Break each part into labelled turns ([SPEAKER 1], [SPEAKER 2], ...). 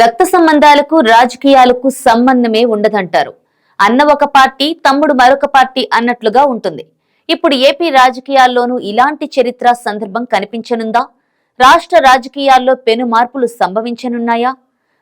[SPEAKER 1] రక్త సంబంధాలకు రాజకీయాలకు సంబంధమే ఉండదంటారు. అన్న ఒక పార్టీ తమ్ముడు మరొక పార్టీ అన్నట్లుగా ఉంటుంది. ఇప్పుడు ఏపీ రాజకీయాల్లోనూ ఇలాంటి చరిత్ర సందర్భం కనిపించనుందా? రాష్ట్ర రాజకీయాల్లో పెను మార్పులు సంభవించనున్నాయా?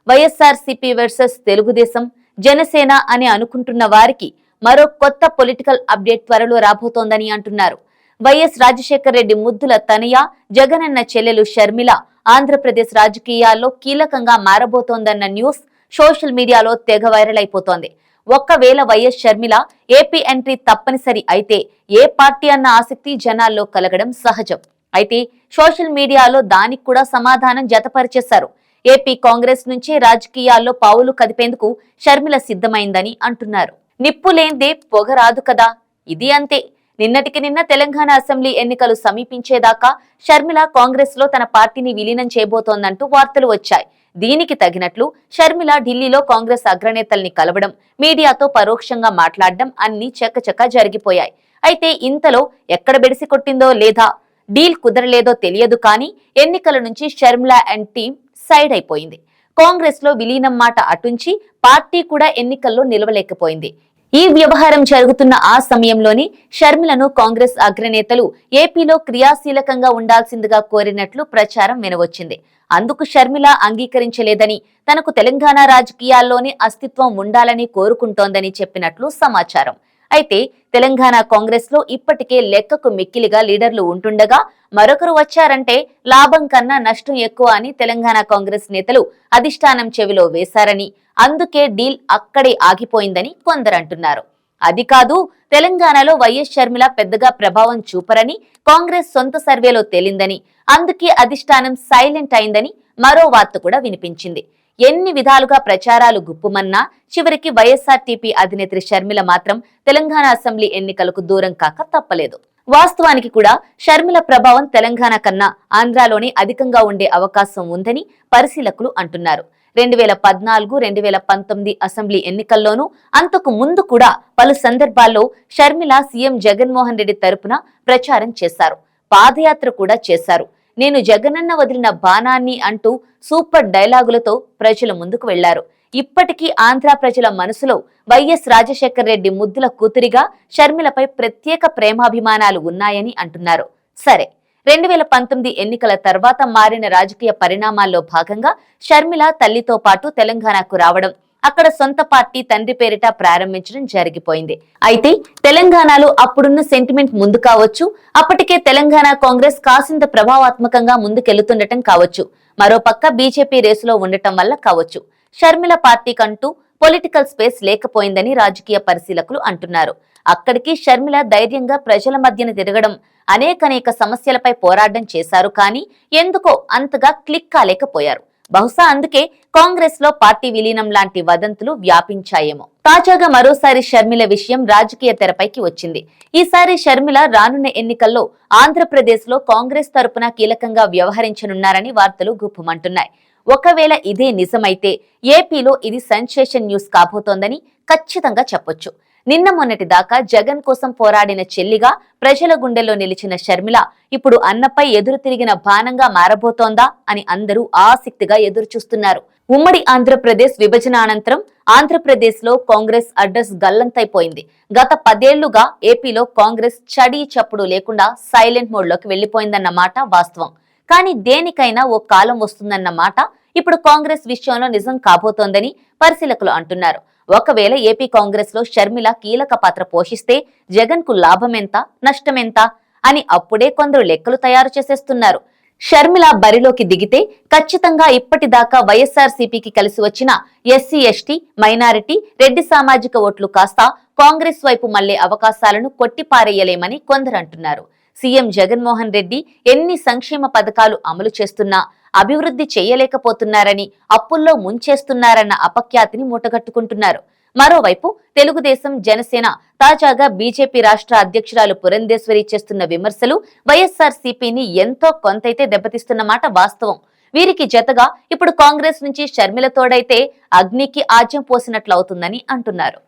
[SPEAKER 1] వైఎస్ఆర్సీపీ వర్సెస్ తెలుగుదేశం జనసేన అని అనుకుంటున్న వారికి మరో కొత్త పొలిటికల్ అప్డేట్ త్వరలో రాబోతోందని అంటున్నారు. వైఎస్ రాజశేఖర రెడ్డి ముద్దుల తనయ జగనన్న చెల్లెలు షర్మిల. ఆంధ్రప్రదేశ్ రాజకీయాల్లో కీలకంగా మారబోతోందన్న న్యూస్ సోషల్ మీడియాలో తెగ వైరల్ అయిపోతోంది. ఒక్కవేళ Y S Sharmila AP entry తప్పనిసరి అయితే ఏ పార్టీ అన్న ఆసక్తి జనాల్లో కలగడం సహజం. అయితే సోషల్ మీడియాలో దానికి కూడా సమాధానం జతపరిచేశారు. ఏపీ కాంగ్రెస్ నుంచి రాజకీయాల్లో పావులు కదిపేందుకు షర్మిల సిద్ధమైందని అంటున్నారు. నిప్పు లేందే పొగ రాదు కదా ఇది అంతే. నిన్నటికి నిన్న తెలంగాణ అసెంబ్లీ ఎన్నికలు సమీపించేదాకా షర్మిల కాంగ్రెస్లో తన పార్టీని విలీనం చేయబోతోందంటూ వార్తలు వచ్చాయి. దీనికి తగినట్లు షర్మిల ఢిల్లీలో కాంగ్రెస్ అగ్రనేతల్ని కలవడం మీడియాతో పరోక్షంగా మాట్లాడడం అన్ని చకచక జరిగిపోయాయి. అయితే ఇంతలో ఎక్కడ బెడిసి కొట్టిందో లేదా డీల్ కుదరలేదో తెలియదు కానీ ఎన్నికల నుంచి షర్మిల అండ్ టీం సైడ్ అయిపోయింది. కాంగ్రెస్లో విలీనం మాట అటుంచి పార్టీ కూడా ఎన్నికల్లో నిలవలేకపోయింది. ఈ వ్యవహారం జరుగుతున్న ఆ సమయంలోనే షర్మిలను కాంగ్రెస్ అగ్రనేతలు ఏపీలో క్రియాశీలకంగా ఉండాల్సిందిగా కోరినట్లు ప్రచారం వినవచ్చింది. అందుకు షర్మిల అంగీకరించలేదని తనకు తెలంగాణ రాజకీయాల్లోనే అస్తిత్వం ఉండాలని కోరుకుంటోందని చెప్పినట్లు సమాచారం. అయితే తెలంగాణ కాంగ్రెస్లో ఇప్పటికే లెక్కకు మిక్కిలిగా లీడర్లు ఉంటుండగా మరొకరు వచ్చారంటే లాభం కన్నా నష్టం ఎక్కువ అని తెలంగాణ కాంగ్రెస్ నేతలు అధిష్టానం చెవిలో వేశారని అందుకే డీల్ అక్కడే ఆగిపోయిందని కొందరంటున్నారు. అది కాదు తెలంగాణలో వైఎస్ షర్మిల పెద్దగా ప్రభావం చూపరని కాంగ్రెస్ సొంత సర్వేలో తేలిందని అందుకే అధిష్టానం సైలెంట్ అయిందని మరో వార్త కూడా వినిపించింది. ఎన్ని విధాలుగా ప్రచారాలు గుప్పుమన్నా చివరికి వైఎస్ఆర్టీపీ అధినేత్రి షర్మిల మాత్రం తెలంగాణ అసెంబ్లీ ఎన్నికలకు దూరం కాక తప్పలేదు. వాస్తవానికి కూడా షర్మిల ప్రభావం తెలంగాణ కన్నా ఆంధ్రాలోనే అధికంగా ఉండే అవకాశం ఉందని పరిశీలకులు అంటున్నారు. రెండు వేల పద్నాలుగు రెండు వేల పంతొమ్మిది అసెంబ్లీ ఎన్నికల్లోనూ అంతకు ముందు కూడా పలు సందర్భాల్లో షర్మిల సీఎం జగన్మోహన్ రెడ్డి తరపున ప్రచారం చేశారు. పాదయాత్ర కూడా చేశారు. నేను జగనన్న వదిలిన బాణాన్ని అంటూ సూపర్ డైలాగులతో ప్రజల ముందుకు వెళ్ళారు. ఇప్పటికీ ఆంధ్ర ప్రజల మనసులో వైఎస్ రాజశేఖర్ రెడ్డి ముద్దుల కూతురిగా షర్మిలపై ప్రత్యేక ప్రేమాభిమానాలు ఉన్నాయని అంటున్నారు. సరే రెండు వేల పంతొమ్మిది ఎన్నికల తర్వాత మారిన రాజకీయ పరిణామాల్లో భాగంగా షర్మిల తల్లితో పాటు తెలంగాణకు రావడం అక్కడ సొంత పార్టీ తండ్రి పేరిట ప్రారంభించడం జరిగిపోయింది. అయితే తెలంగాణలో అప్పుడున్న సెంటిమెంట్ ముందు కావచ్చు అప్పటికే తెలంగాణ కాంగ్రెస్ కాసింత ప్రభావాత్మకంగా ముందుకెళ్తుండటం కావచ్చు మరోపక్క బీజేపీ రేసులో ఉండటం వల్ల కావచ్చు. షర్మిల పార్టీకంటూ పొలిటికల్ స్పేస్ లేకపోయిందని రాజకీయ పరిశీలకులు అంటున్నారు. అక్కడికి షర్మిల ధైర్యంగా ప్రజల మధ్యన తిరగడం అనేకనేక సమస్యలపై పోరాటం చేశారు కానీ ఎందుకో అంతగా క్లిక్ కాలేకపోయారు. బహుశా అందుకే కాంగ్రెస్లో పార్టీ విలీనం లాంటి వదంతులు వ్యాపించాయేమో. తాజాగా మరోసారి షర్మిల విషయం రాజకీయ తెరపైకి వచ్చింది. ఈసారి షర్మిల రానున్న ఎన్నికల్లో ఆంధ్రప్రదేశ్లో కాంగ్రెస్ తరపున కీలకంగా వ్యవహరించనున్నారని వార్తలు గుప్పమంటున్నాయి. ఒకవేళ ఇదే నిజమైతే ఏపీలో ఇది సెన్సేషన్ న్యూస్ కాబోతోందని ఖచ్చితంగా చెప్పొచ్చు. నిన్న మొన్నటి దాకా జగన్ కోసం పోరాడిన చెల్లిగా ప్రజల గుండెల్లో నిలిచిన షర్మిల ఇప్పుడు అన్నపై ఎదురు తిరిగిన బాణంగా మారబోతోందా అని అందరూ ఆసక్తిగా ఎదురు చూస్తున్నారు ఉమ్మడి ఆంధ్రప్రదేశ్ విభజన అనంతరం ఆంధ్రప్రదేశ్లో కాంగ్రెస్ అడ్రస్ గల్లంతైపోయింది. గత పదేళ్ళుగా ఏపీలో కాంగ్రెస్ చడి చప్పుడు లేకుండా సైలెంట్ మోడ్లోకి వెళ్ళిపోయిందన్న మాట వాస్తవం. కానీ దేనికైనా ఓ కాలం వస్తుందన్న మాట ఇప్పుడు కాంగ్రెస్ విషయంలో నిజం కాబోతోందని పరిశీలకులు అంటున్నారు. ఒకవేళ ఏపీ కాంగ్రెస్లో షర్మిల కీలక పాత్ర పోషిస్తే జగన్కు లాభమెంత నష్టమెంత అని అప్పుడే కొందరు లెక్కలు తయారు చేసేస్తున్నారు. షర్మిల బరిలోకి దిగితే ఖచ్చితంగా ఇప్పటిదాకా వైఎస్ఆర్ సిపికి కలిసి వచ్చిన ఎస్సీ ఎస్టీ మైనారిటీ రెడ్డి సామాజిక ఓట్లు కాస్త కాంగ్రెస్ వైపు మళ్ళే అవకాశాలను కొట్టిపారేయలేమని కొందరు అంటున్నారు. సీఎం జగన్మోహన్ రెడ్డి ఎన్ని సంక్షేమ పథకాలు అమలు చేస్తున్నా అభివృద్ధి చేయలేకపోతున్నారని అప్పుల్లో ముంచేస్తున్నారన్న అపఖ్యాతిని మూటగట్టుకుంటున్నారు. మరోవైపు తెలుగుదేశం జనసేన తాజాగా బీజేపీ రాష్ట్ర అధ్యక్షురాలు పురంధేశ్వరి చేస్తున్న విమర్శలు వైఎస్ఆర్ సిపిని ఎంతో కొంతైతే దెబ్బతీస్తున్నమాట వాస్తవం. వీరికి జతగా ఇప్పుడు కాంగ్రెస్ నుంచి షర్మిల తోడైతే అగ్నికి ఆజ్యం పోసినట్లవుతుందని అంటున్నారు.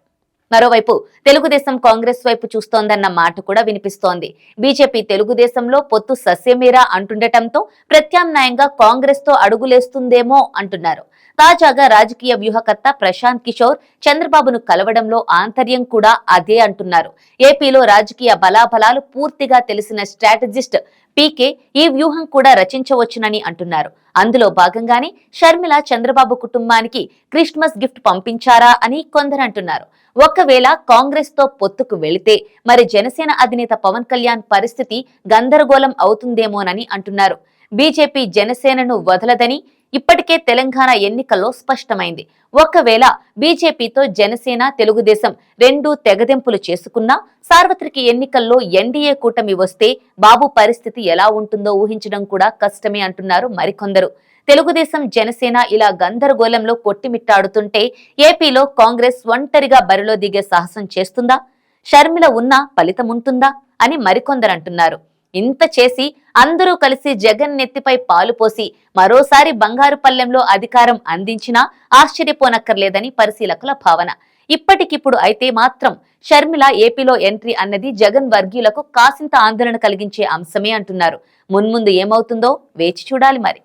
[SPEAKER 1] మరోవైపు తెలుగుదేశం కాంగ్రెస్ వైపు చూస్తోందన్న మాట కూడా వినిపిస్తోంది. బీజేపీ తెలుగుదేశంలో పొత్తు సస్యమీరా అంటుండటంతో ప్రత్యామ్నాయంగా కాంగ్రెస్తో అడుగులేస్తుందేమో అంటున్నారు. తాజాగా రాజకీయ వ్యూహకర్త ప్రశాంత్ కిషోర్ చంద్రబాబును కలవడంలో ఆంతర్యం కూడా అదే అంటున్నారు. ఏపీలో రాజకీయ బలాబలాలు పూర్తిగా తెలిసిన స్ట్రాటజిస్ట్ పీకే ఈ వ్యూహం కూడా రచించవచ్చునని అంటున్నారు. అందులో భాగంగానే షర్మిల చంద్రబాబు కుటుంబానికి క్రిస్మస్ గిఫ్ట్ పంపించారా అని కొందరు అంటున్నారు ఒకవేళ కాంగ్రెస్తో పొత్తుకు వెళితే మరి జనసేన అధినేత పవన్ కళ్యాణ్ పరిస్థితి గందరగోళం అవుతుందేమోనని అంటున్నారు. బీజేపీ జనసేనను వదలదని ఇప్పటికే తెలంగాణ ఎన్నికల్లో స్పష్టమైంది. ఒకవేళ బీజేపీతో జనసేన తెలుగుదేశం రెండు తెగదెంపులు చేసుకున్నా సార్వత్రిక ఎన్నికల్లో ఎన్డీఏ కూటమి వస్తే బాబు పరిస్థితి ఎలా ఉంటుందో ఊహించడం కూడా కష్టమే అంటున్నారు మరికొందరు. తెలుగుదేశం జనసేన ఇలా గందరగోళంలో కొట్టిమిట్టాడుతుంటే ఏపీలో కాంగ్రెస్ ఒంటరిగా బరిలో దిగే సాహసం చేస్తుందా? షర్మిల ఉన్నా ఫలితముంటుందా అని మరికొందరు అంటున్నారు. ఇంత చేసి అందరూ కలిసి జగన్ నెత్తిపై పాలు పోసి మరోసారి బంగారు పల్లెంలో అధికారం అందించినా ఆశ్చర్యపోనక్కర్లేదని పరిశీలకుల భావన. ఇప్పటికిప్పుడు అయితే మాత్రం షర్మిల ఏపీలో ఎంట్రీ అన్నది జగన్ వర్గీయులకు కాసింత ఆందోళన కలిగించే అంశమే అంటున్నారు. మున్ముందు ఏమవుతుందో వేచి చూడాలి మరి.